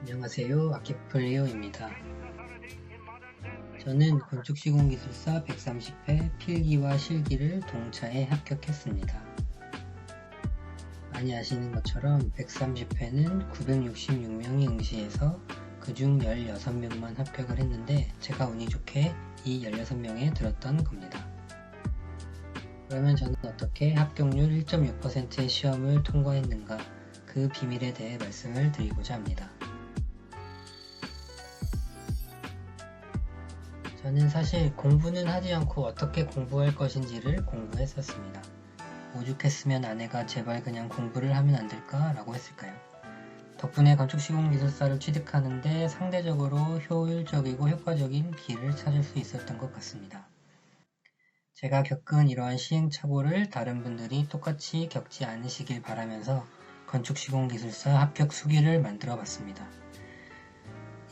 안녕하세요. 아키플레이어입니다. 저는 건축시공기술사 130회 필기와 실기를 동차에 합격했습니다. 많이 아시는 것처럼 130회는 966명이 응시해서 그중 16명만 합격을 했는데 제가 운이 좋게 이 16명에 들었던 겁니다. 그러면 저는 어떻게 합격률 1.6%의 시험을 통과했는가 그 비밀에 대해 말씀을 드리고자 합니다. 저는 사실 공부는 하지 않고 어떻게 공부할 것인지를 공부했었습니다. 오죽했으면 아내가 제발 그냥 공부를 하면 안 될까? 라고 했을까요? 덕분에 건축시공기술사를 취득하는데 상대적으로 효율적이고 효과적인 길을 찾을 수 있었던 것 같습니다. 제가 겪은 이러한 시행착오를 다른 분들이 똑같이 겪지 않으시길 바라면서 건축시공기술사 합격 수기를 만들어 봤습니다.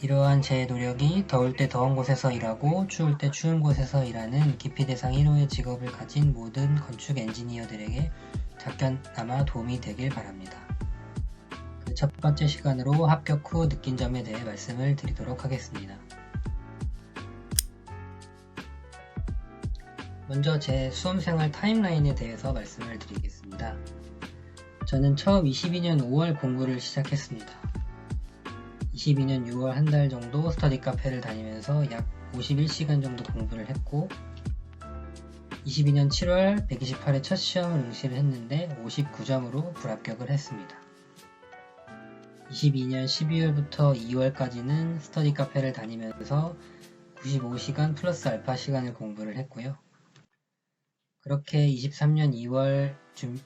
이러한 제 노력이 더울 때 더운 곳에서 일하고 추울 때 추운 곳에서 일하는 기피 대상 1호의 직업을 가진 모든 건축 엔지니어들에게 작견남아 도움이 되길 바랍니다. 그 첫 번째 시간으로 합격 후 느낀 점에 대해 말씀을 드리도록 하겠습니다. 먼저 제 수험생활 타임라인에 대해서 말씀을 드리겠습니다. 저는 처음 22년 5월 공부를 시작했습니다. 22년 6월 한 달 정도 스터디 카페를 다니면서 약 51시간 정도 공부를 했고 22년 7월 128회 첫 시험을 응시를 했는데 59점으로 불합격을 했습니다. 22년 12월부터 2월까지는 스터디 카페를 다니면서 95시간 플러스 알파 시간을 공부를 했고요. 그렇게 23년 2월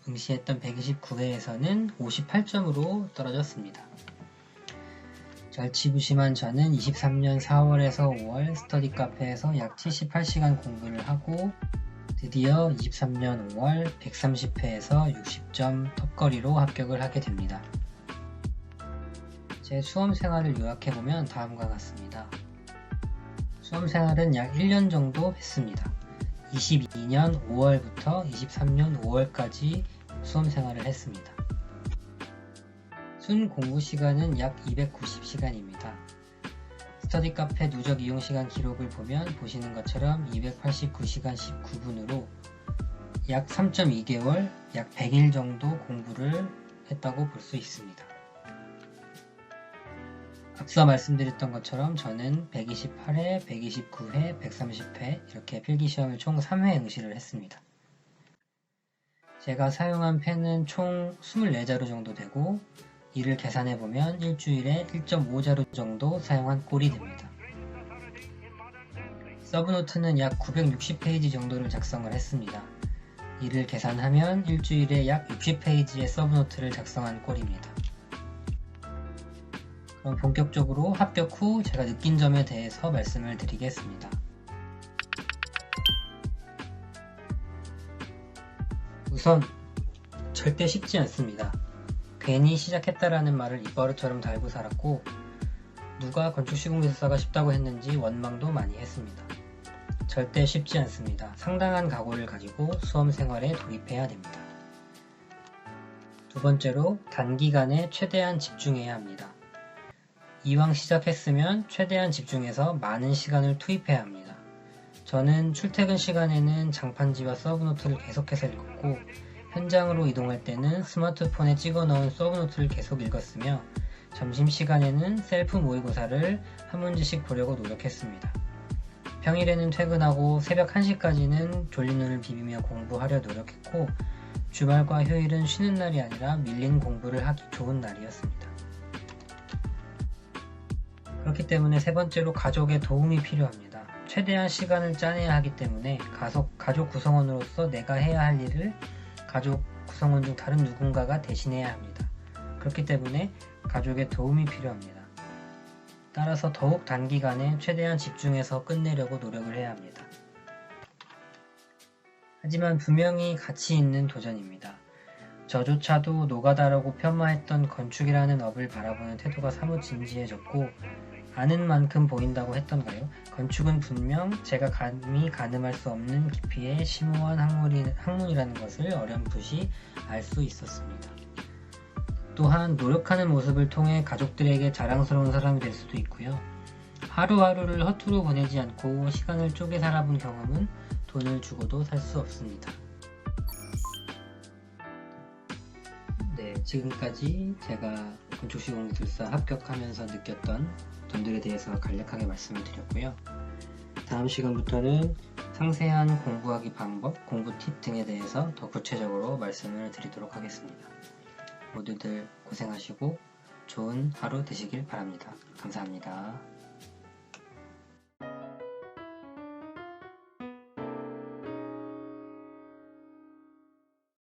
응시했던 129회에서는 58점으로 떨어졌습니다. 절치부심한 저는 23년 4월에서 5월 스터디 카페에서 약 78시간 공부를 하고 드디어 23년 5월 130회에서 60점 턱걸이로 합격을 하게 됩니다. 제 수험 생활을 요약해보면 다음과 같습니다. 수험 생활은 약 1년 정도 했습니다. 22년 5월부터 23년 5월까지 수험 생활을 했습니다. 순 공부 시간은 약 290시간입니다. 스터디 카페 누적 이용 시간 기록을 보면 보시는 것처럼 289시간 19분으로 약 3.2개월, 약 100일 정도 공부를 했다고 볼 수 있습니다. 앞서 말씀드렸던 것처럼 저는 128회, 129회, 130회 이렇게 필기시험을 총 3회 응시를 했습니다. 제가 사용한 펜은 총 24자루 정도 되고 이를 계산해 보면 일주일에 1.5자루 정도 사용한 꼴이 됩니다. 서브노트는 약 960페이지 정도를 작성을 했습니다. 이를 계산하면 일주일에 약 60페이지의 서브노트를 작성한 꼴입니다. 그럼 본격적으로 합격 후 제가 느낀 점에 대해서 말씀을 드리겠습니다. 우선 절대 쉽지 않습니다. 괜히 시작했다라는 말을 입버릇처럼 달고 살았고 누가 건축 시공기술사가 쉽다고 했는지 원망도 많이 했습니다. 절대 쉽지 않습니다. 상당한 각오를 가지고 수험 생활에 돌입해야 됩니다. 두 번째로 단기간에 최대한 집중해야 합니다. 이왕 시작했으면 최대한 집중해서 많은 시간을 투입해야 합니다. 저는 출퇴근 시간에는 장판지와 서브노트를 계속해서 읽었고 현장으로 이동할 때는 스마트폰에 찍어 넣은 서브노트를 계속 읽었으며 점심시간에는 셀프 모의고사를 한 문제씩 보려고 노력했습니다. 평일에는 퇴근하고 새벽 1시까지는 졸린 눈을 비비며 공부하려 노력했고 주말과 휴일은 쉬는 날이 아니라 밀린 공부를 하기 좋은 날이었습니다. 그렇기 때문에 세 번째로 가족의 도움이 필요합니다. 최대한 시간을 짜내야 하기 때문에 가족, 가족 구성원으로서 내가 해야 할 일을 가족 구성원 중 다른 누군가가 대신해야 합니다. 그렇기 때문에 가족의 도움이 필요합니다. 따라서 더욱 단기간에 최대한 집중해서 끝내려고 노력을 해야 합니다. 하지만 분명히 가치 있는 도전입니다. 저조차도 노가다라고 폄하했던 건축이라는 업을 바라보는 태도가 사뭇 진지해졌고 아는 만큼 보인다고 했던가요? 건축은 분명 제가 감히 가늠할 수 없는 깊이의 심오한 학문이, 학문이 라는 것을 어렴풋이 알 수 있었습니다. 또한 노력하는 모습을 통해 가족들에게 자랑스러운 사람이 될 수도 있고요. 하루하루를 허투루 보내지 않고 시간을 쪼개 살아본 경험은 돈을 주고도 살 수 없습니다. 네, 지금까지 제가 건축시 공기술사 합격하면서 느꼈던 점들에 대해서 간략하게 말씀을 드렸고요. 다음 시간부터는 상세한 공부하기 방법, 공부 팁 등에 대해서 더 구체적으로 말씀을 드리도록 하겠습니다. 모두들 고생하시고 좋은 하루 되시길 바랍니다. 감사합니다.